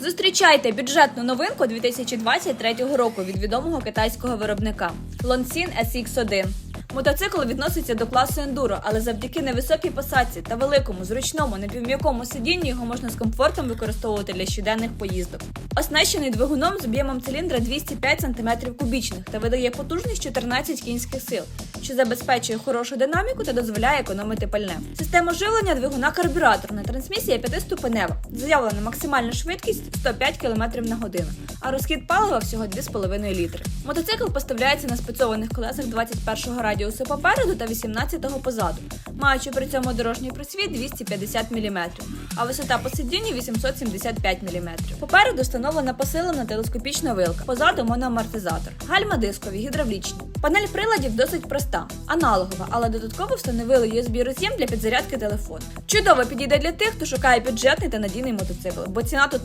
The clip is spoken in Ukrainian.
Зустрічайте бюджетну новинку 2023 року від відомого китайського виробника Lonsin SX1. Мотоцикл відноситься до класу ендуро, але завдяки невисокій посадці та великому, зручному, напівм'якому сидінню його можна з комфортом використовувати для щоденних поїздок. Оснащений двигуном з об'ємом циліндра 205 см кубічних та видає потужність 14 кінських сил, що забезпечує хорошу динаміку та дозволяє економити пальне. Система живлення двигуна карбюраторна, трансмісія п'ятиступенева, заявлена максимальна швидкість 105 км на годину, а розхід палива всього 2,5 літри. Мотоцикл поставляється на спецованих колесах 21 радіусу попереду та 18-го позаду, маючи при цьому дорожній просвіт 250 мм, а висота по сидінню 875 мм. Попереду встановлена посилена телескопічна вилка, позаду моноамортизатор, гальма дискові, гідравлічні. Панель приладів досить проста, аналогова, але додатково встановили USB роз'єм для підзарядки телефону. Чудово підійде для тих, хто шукає бюджетний та надійний мотоцикл, бо ціна тут